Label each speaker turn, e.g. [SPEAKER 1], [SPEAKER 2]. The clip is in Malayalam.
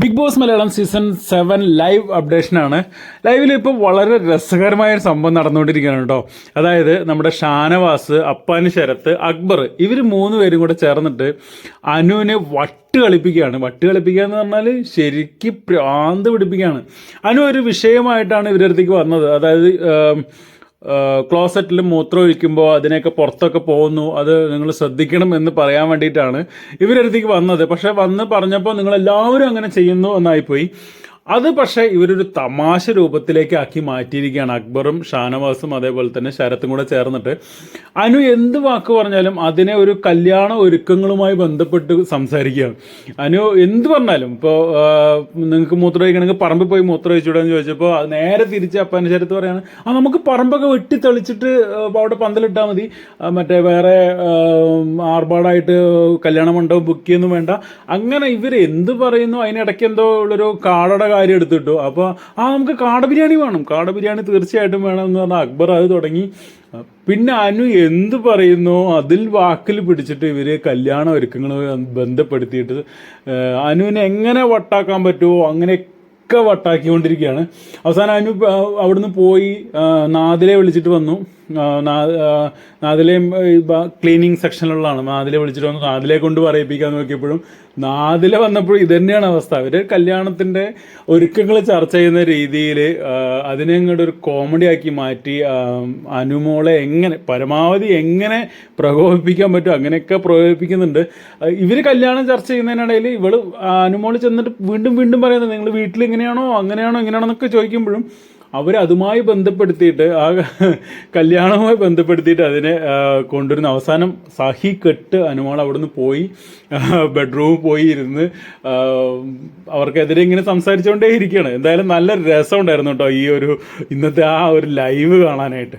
[SPEAKER 1] Bigg Boss Malayalam season seven live updation ആണ് ലൈവിൽ ഇപ്പോൾ വളരെ രസകരമായ ഒരു സംഭവം നടന്നുകൊണ്ടിരിക്കുകയാണ് കേട്ടോ. അതായത് നമ്മുടെ ഷാനവാസ് അപ്പാന് ശരത്ത് അക്ബർ ഇവർ മൂന്ന് പേരും കൂടെ ചേർന്നിട്ട് അനുവിനെ വട്ട് കളിപ്പിക്കുകയാണ്. വട്ട് കളിപ്പിക്കുക എന്ന് പറഞ്ഞാൽ ശരിക്കും പ്രാന്ത് പിടിപ്പിക്കുകയാണ്. അനു ഒരു വിഷയമായിട്ടാണ് ഇവരടുത്തേക്ക് വന്നത്. അതായത് ക്ലോസറ്റിൽ മൂത്രം ഒഴിക്കുമ്പോൾ അതിനെയൊക്കെ പുറത്തൊക്കെ പോകുന്നു. അത് നിങ്ങൾ ശ്രദ്ധിക്കണം എന്ന് പറയാൻ വേണ്ടിയിട്ടാണ് ഇവരടുത്തേക്ക് വന്നത്. പക്ഷെ വന്ന് പറഞ്ഞപ്പോൾ നിങ്ങൾ എല്ലാവരും അങ്ങനെ ചെയ്യുന്നു എന്നായിപ്പോയി. അത് പക്ഷേ ഇവരൊരു തമാശ രൂപത്തിലേക്ക് ആക്കി മാറ്റിയിരിക്കുകയാണ്. അക്ബറും ഷാനവാസും അതേപോലെ തന്നെ ശരത്തും കൂടെ ചേർന്നിട്ട്. അനു എന്ത് വാക്ക് പറഞ്ഞാലും അതിനെ ഒരു കല്യാണ ഒരുക്കങ്ങളുമായി ബന്ധപ്പെട്ട് സംസാരിക്കുകയാണ് അനു എന്ത് പറഞ്ഞാലും ഇപ്പോൾ നിങ്ങൾക്ക് മൂത്രമൊഴിക്കണമെങ്കിൽ പറമ്പിൽ പോയി മൂത്ര ഒഴിച്ചുവിടാന്ന് ചോദിച്ചപ്പോൾ നേരെ തിരിച്ച് അപ്പന്റെ ശരത്ത് പറയാണ് ആ നമുക്ക് പറമ്പൊക്കെ വെട്ടി തെളിച്ചിട്ട് അവിടെ പന്തലിട്ടാൽ മതി. മറ്റേ വേറെ ആർഭാടായിട്ട് കല്യാണ മണ്ഡപം ബുക്ക് ചെയ്യുന്നു വേണ്ട. അങ്ങനെ ഇവർ എന്ത് പറയുന്നു? അതിനിടയ്ക്ക് എന്തോ ഉള്ളൊരു കാടയുടെ കാര്യം എടുത്തിട്ടു. അപ്പോൾ ആ നമുക്ക് കാട ബിരിയാണി വേണം. കാട ബിരിയാണി തീർച്ചയായിട്ടും വേണം എന്ന് പറഞ്ഞാൽ അക്ബർ അത് തുടങ്ങി. പിന്നെ അനു എന്ത് പറയുന്നു? അതിൽ വാക്കിൽ പിടിച്ചിട്ട് ഇവർ കല്യാണ ഒരുക്കങ്ങൾ ബന്ധപ്പെടുത്തിയിട്ട് അനുവിനെ എങ്ങനെ വട്ടാക്കാൻ പറ്റുമോ അങ്ങനെയൊക്കെ വട്ടാക്കിക്കൊണ്ടിരിക്കുകയാണ്. അവസാനം അനു അവിടുന്ന് പോയി നാദിലെ വിളിച്ചിട്ട് വന്നു. നാദിലെയും ക്ലീനിങ് സെക്ഷനിലുള്ളതാണ് നാദിലെ വിളിച്ചിട്ട് വന്നു നാദിലെ കൊണ്ട് പറയിപ്പിക്കാൻ നോക്കിയപ്പോഴും നാദിലെ വന്നപ്പോഴും ഇതുതന്നെയാണ് അവസ്ഥ. അവർ കല്യാണത്തിന്റെ ഒരുക്കങ്ങൾ ചർച്ച ചെയ്യുന്ന രീതിയിൽ അതിനെ അങ്ങോട്ട് ഒരു കോമഡി ആക്കി മാറ്റി അനുമോളെ എങ്ങനെ പരമാവധി എങ്ങനെ പ്രകോപിപ്പിക്കാൻ പറ്റും അങ്ങനെയൊക്കെ പ്രകോപിപ്പിക്കുന്നുണ്ട്. ഇവർ കല്യാണം ചർച്ച ചെയ്യുന്നതിനിടയിൽ ഇവൾ അനുമോൾ ചെന്നിട്ട് വീണ്ടും വീണ്ടും പറയുന്നത് നിങ്ങൾ വീട്ടിൽ ഇങ്ങനെയാണോ അങ്ങനെയാണോ ഇങ്ങനെയാണോ എന്നൊക്കെ ചോദിക്കുമ്പോഴും അവർ അതുമായി ബന്ധപ്പെടുത്തിയിട്ട് ആ കല്യാണവുമായി ബന്ധപ്പെടുത്തിയിട്ട് അതിനെ കൊണ്ടുവരുന്ന അവസാനം സഹി കെട്ട് അനുമോൾ അവിടുന്ന് പോയി ബെഡ്റൂമിൽ പോയി ഇരുന്ന് അവർക്കെതിരെ ഇങ്ങനെ സംസാരിച്ചുകൊണ്ടേ ഇരിക്കുകയാണ്. എന്തായാലും നല്ല രസം ഉണ്ടായിരുന്നു കേട്ടോ ഈ ഒരു ഇന്നത്തെ ആ ഒരു ലൈവ് കാണാനായിട്ട്.